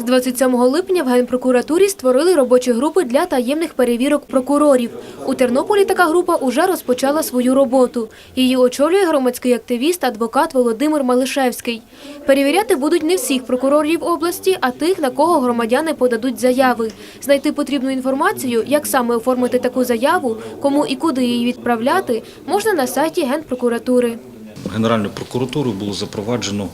З 27 липня в Генпрокуратурі створили робочі групи для таємних перевірок прокурорів. У Тернополі така група уже розпочала свою роботу. Її очолює громадський активіст, адвокат Володимир Малишевський. Перевіряти будуть не всіх прокурорів області, а тих, на кого громадяни подадуть заяви. Знайти потрібну інформацію, як саме оформити таку заяву, кому і куди її відправляти, можна на сайті Генпрокуратури. Генеральною прокуратурою було запроваджено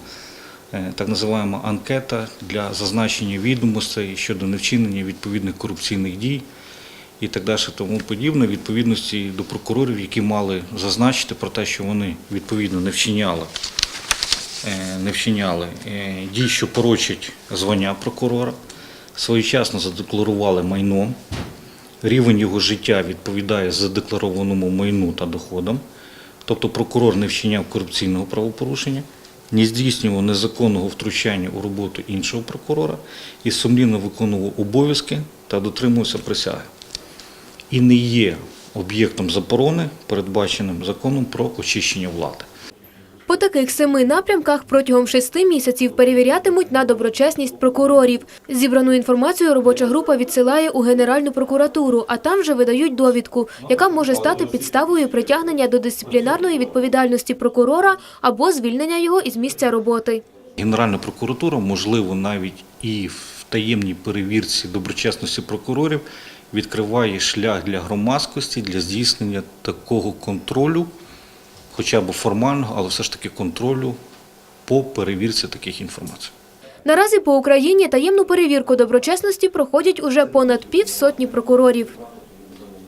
так називаємо анкета для зазначення відомостей щодо невчинення відповідних корупційних дій і так далі, тому подібне, відповідності до прокурорів, які мали зазначити про те, що вони відповідно не вчиняли, е, не вчиняли е, дій, що порочать звання прокурора, своєчасно задекларували майно, рівень його життя відповідає задекларованому майну та доходам. Тобто прокурор не вчиняв корупційного правопорушення, не здійснював незаконного втручання у роботу іншого прокурора і сумлінно виконував обов'язки та дотримувався присяги. І не є об'єктом заборони, передбаченим законом про очищення влади. Таких семи напрямках протягом шести місяців перевірятимуть на доброчесність прокурорів. Зібрану інформацію робоча група відсилає у Генеральну прокуратуру, а там вже видають довідку, яка може стати підставою притягнення до дисциплінарної відповідальності прокурора або звільнення його із місця роботи. Генеральна прокуратура, можливо, навіть і в таємній перевірці доброчесності прокурорів відкриває шлях для громадськості для здійснення такого контролю, хоча б формального, але все ж таки контролю по перевірці таких інформацій. Наразі по Україні таємну перевірку доброчесності проходять уже понад півсотні прокурорів.